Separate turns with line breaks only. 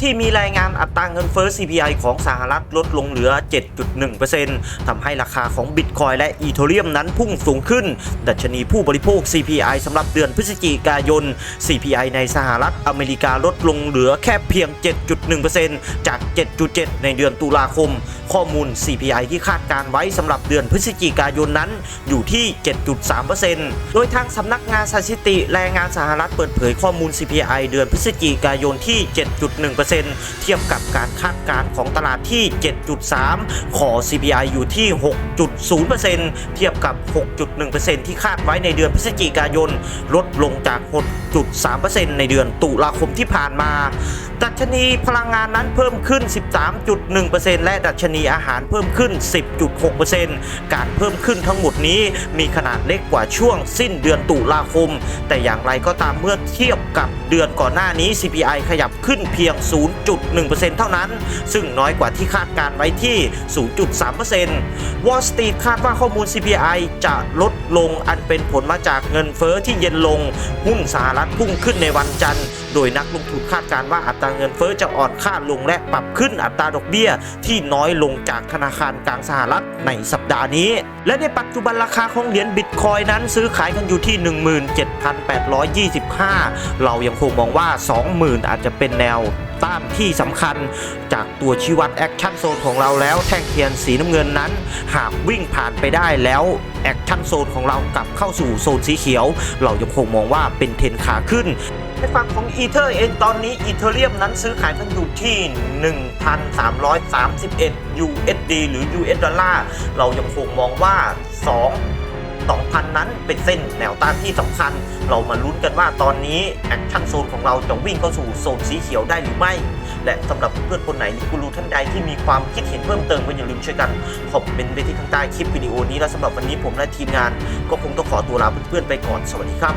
ที่มีรายงานอัตราเงินเฟ้อ CPI ของสหรัฐลดลงเหลือ 7.1%ทำให้ราคาของบิตคอยและอีเทเรียมนั้นพุ่งสูงขึ้น ดัชนีผู้บริโภค CPI สำหรับเดือนพฤศจิกายน CPI ในสหรัฐอเมริกาลดลงเหลือแค่เพียง 1%จาก 7.7 ในเดือนตุลาคม ข้อมูล CPI ที่คาดการไว้สำหรับเดือนพฤศจิกายนนั้นอยู่ที่ 7.3%โดยทางสำนักงานสถิติแรงงานสหรัฐเปิดเผยข้อมูล CPI เดือนพฤศจิกายนที่ 7.1%เทียบกับการคาดการของตลาดที่ 7.3 ขอ CPI อยู่ที่ 6.0%เทียบกับ 6.1%ที่คาดไว้ในเดือนพฤศจิกายน ลดลงจาก 6.3%ในเดือนตุลาคมที่ผ่านมา ดัชนีพลังงานนั้นเพิ่มขึ้น 13.1%และดัชนีอาหารเพิ่มขึ้น 10.6%การเพิ่มขึ้นทั้งหมดนี้มีขนาดเล็กกว่าช่วงสิ้นเดือนตุลาคม แต่อย่างไรก็ตามเมื่อเทียบกับเดือนก่อนหน้านี้ CPI ขยับขึ้นเพียง 0.1%เท่านั้น ซึ่งน้อยกว่าที่คาดการไว้ที่ 0.3% Wall Street คาดว่าข้อมูล CPI จะลดลงอันเป็นผลมาจากเงินเฟอ้อที่เย็นลง หุ้นสหรัฐพุ่งขึ้นในวันจันทร์ โดยนักลงทุนคาดการณ์ว่าอัตราเงินเฟอ้อจะอ่อนค่าลงและปรับขึ้นอัตราดอกเบี้ย ที่น้อยลงจากธนาคารกลางสหรัฐในสัปดาห์นี้ และในปัจจุบันราคาของเหรียญบิตคอยนั้นซื้อขายกันอยู่ที่ 17,825 เรายังคงมองว่า 20,000 อาจจะเป็นแนวต้านที่สำคัญจากตัวชี้วัดแอคชั่นโซนของเราแล้วแท่งเทียนสีน้ำเงินนั้น หากวิ่งผ่านไปได้แล้วแอคชั่นโซนของเรากลับเข้าสู่โซนสีเขียว เรายังคงมองว่าเป็นเทนขาขึ้น ในฝั่งของอีเธอร์เองตอนนี้อีเธอเรียมนั้นซื้อขายกันอยู่ที่ 1,331 USD หรือ US ดอลลาร์เรายังคงมองว่า 2 2,000 นั้นเป็นเส้นแนวต้านที่สำคัญ เรามาลุ้นกันว่าตอนนี้แอคชั่นโซนของเราจะวิ่งเข้าสู่โซนสีเขียวได้หรือไม่ และสำหรับเพื่อนคนไหนหรือกูรูท่านใดที่มีความคิดเห็นเพิ่มเติมก็อย่าลืมช่วยกันคอมเมนต์ไว้ที่ข้างใต้คลิปวิดีโอนี้ และสำหรับวันนี้ผมและทีมงาน ก็คงต้องขอตัวลาเพื่อนๆไปก่อนสวัสดีครับ